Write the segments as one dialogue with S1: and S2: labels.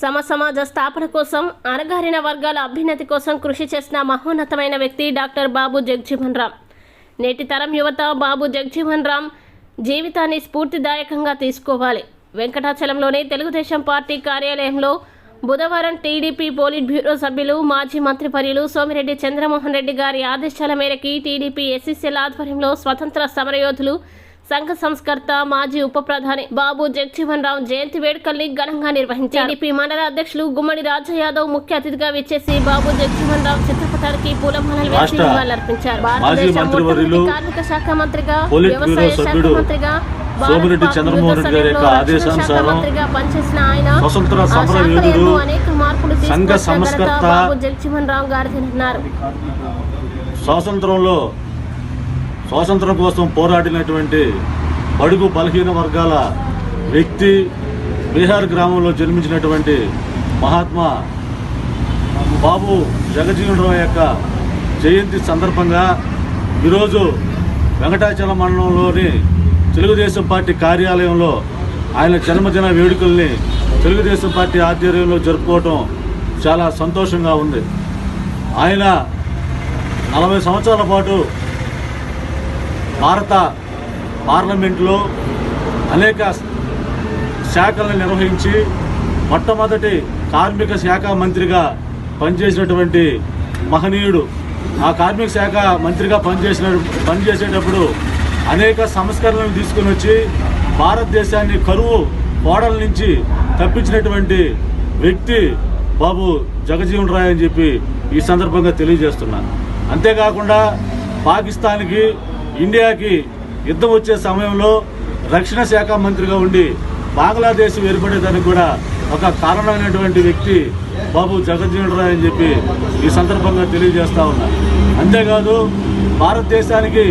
S1: సమ సమాజ స్థాపన కోసం అణగారిన వర్గాల అభ్యున్నతి కోసం కృషి చేసిన మహోన్నతమైన వ్యక్తి డాక్టర్ బాబు జగజీవన్ రామ్. నేటి తరం యువత బాబు జగజీవన్ రామ్ జీవితాన్ని స్ఫూర్తిదాయకంగా తీసుకోవాలి. వెంకటాచలంలోని తెలుగుదేశం పార్టీ కార్యాలయంలో బుధవారం టీడీపీ పోలిట్ బ్యూరో సభ్యులు మాజీ మంత్రివర్యులు సోమిరెడ్డి చంద్రమోహన్ రెడ్డి గారి ఆదేశాల మేరకు టీడీపీ ఎస్సీసీల ఆధ్వర్యంలో స్వతంత్ర సమరయోధులు సంఘ సంస్కర్త మాజీ ఉప ప్రధాని బాబు జగజీవన్ రావు జయంతి వేడుకల్ని ఘనంగా నిర్వహించారు. టీడీపీ మండల అధ్యక్షులు గుమ్మడి రాజా యాదవ్ ముఖ్య అతిథిగా విచ్చేసి బాబు జగజీవన్ రావు చిత్రపటానికి పూలమాలలు వేసి నివాళులర్పించారు. భారతదేశ మొట్టమొదటి కార్మిక శాఖ మంత్రిగా వ్యవసాయ శాఖ మంత్రిగా
S2: సోమిరెడ్డి చంద్రమోహన్ రెడ్డి గారి యొక్క ఆదేశానుసారం స్వతంత్ర సమర
S1: మార్పులు
S2: సంఘ సంస్కర్త, స్వాతంత్రంలో స్వాతంత్రం కోసం పోరాడినటువంటి బడుగు బలహీన వర్గాల వ్యక్తి బీహార్ గ్రామంలో జన్మించినటువంటి మహాత్మా బాబు జగజీవనరావు యొక్క జయంతి సందర్భంగా ఈరోజు వెంకటాచలం మండలంలోని తెలుగుదేశం పార్టీ కార్యాలయంలో ఆయన జన్మదిన వేడుకల్ని తెలుగుదేశం పార్టీ ఆధ్వర్యంలో జరుపుకోవటం చాలా సంతోషంగా ఉంది. ఆయన నలభై సంవత్సరాల పాటు భారత పార్లమెంట్లో అనేక శాఖలను నిర్వహించి మొట్టమొదటి కార్మిక శాఖ మంత్రిగా పనిచేసినటువంటి మహనీయుడు. ఆ కార్మిక శాఖ మంత్రిగా పనిచేసిన పనిచేసేటప్పుడు అనేక సంస్కరణలను తీసుకుని వచ్చి భారతదేశాన్ని కరువు కోడల నుంచి తప్పించినటువంటి వ్యక్తి బాబు జగజీవన్ రాయ్ అని చెప్పి ఈ సందర్భంగా తెలియజేస్తున్నాను. అంతేకాకుండా పాకిస్తాన్కి ఇండియాకి యుద్ధం వచ్చే సమయంలో రక్షణ శాఖ మంత్రిగా ఉండి బంగ్లాదేశ్ ఏర్పడేదానికి కూడా ఒక కారణమైనటువంటి వ్యక్తి బాబు జగజ్జీవన్ రాయ్ అని చెప్పి ఈ సందర్భంగా తెలియజేస్తా ఉన్నా. అంతేకాదు భారతదేశానికి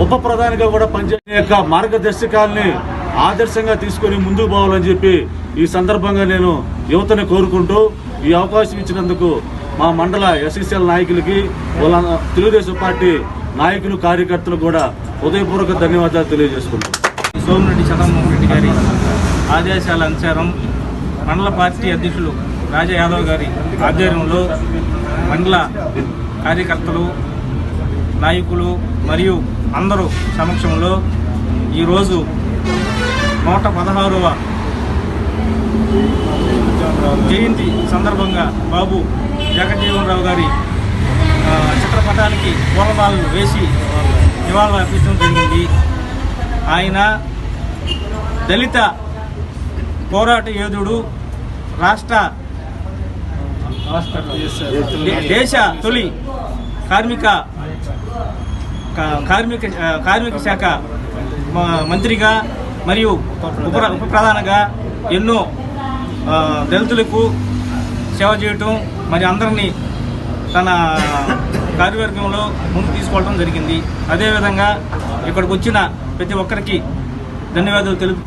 S2: ఉప ప్రధానిగా కూడా పనిచేసే యొక్క మార్గదర్శకాల్ని ఆదర్శంగా తీసుకొని ముందుకు పోవాలని చెప్పి ఈ సందర్భంగా నేను యువతను కోరుకుంటూ ఈ అవకాశం ఇచ్చినందుకు మా మండల ఎస్ఎస్ఎల్ నాయకులకి వాళ్ళ తెలుగుదేశం పార్టీ నాయకులు కార్యకర్తలు కూడా హృదయపూర్వక ధన్యవాదాలు తెలియజేసుకుంటాం
S3: సోమిరెడ్డి చంద్రమోహన్ రెడ్డి గారి ఆదేశాల అనుసారం మండల పార్టీ అధ్యక్షులు రాజా యాదవ్ గారి ఆధ్వర్యంలో మండల కార్యకర్తలు నాయకులు మరియు అందరూ సమక్షంలో ఈరోజు నూట పదహారవ జయంతి సందర్భంగా బాబు జగజ్జీవన్ రావు గారి చిత్రపటానికి పూలమాలను వేసి నివాళులు అర్పించడం జరిగింది. ఆయన దళిత పోరాట యోధుడు రాష్ట్ర దేశ తొలి కార్మిక కా- కార్మిక కార్మిక శాఖ మ- మంత్రిగా మరియు ఉప ఉప ఎన్నో దళితులకు సేవ చేయటం మరి అందరినీ తన కార్యవర్గంలో ముందుకు తీసుకోవడం జరిగింది. అదేవిధంగా ఇక్కడికి వచ్చిన ప్రతి ఒక్కరికి ధన్యవాదాలు తెలుపు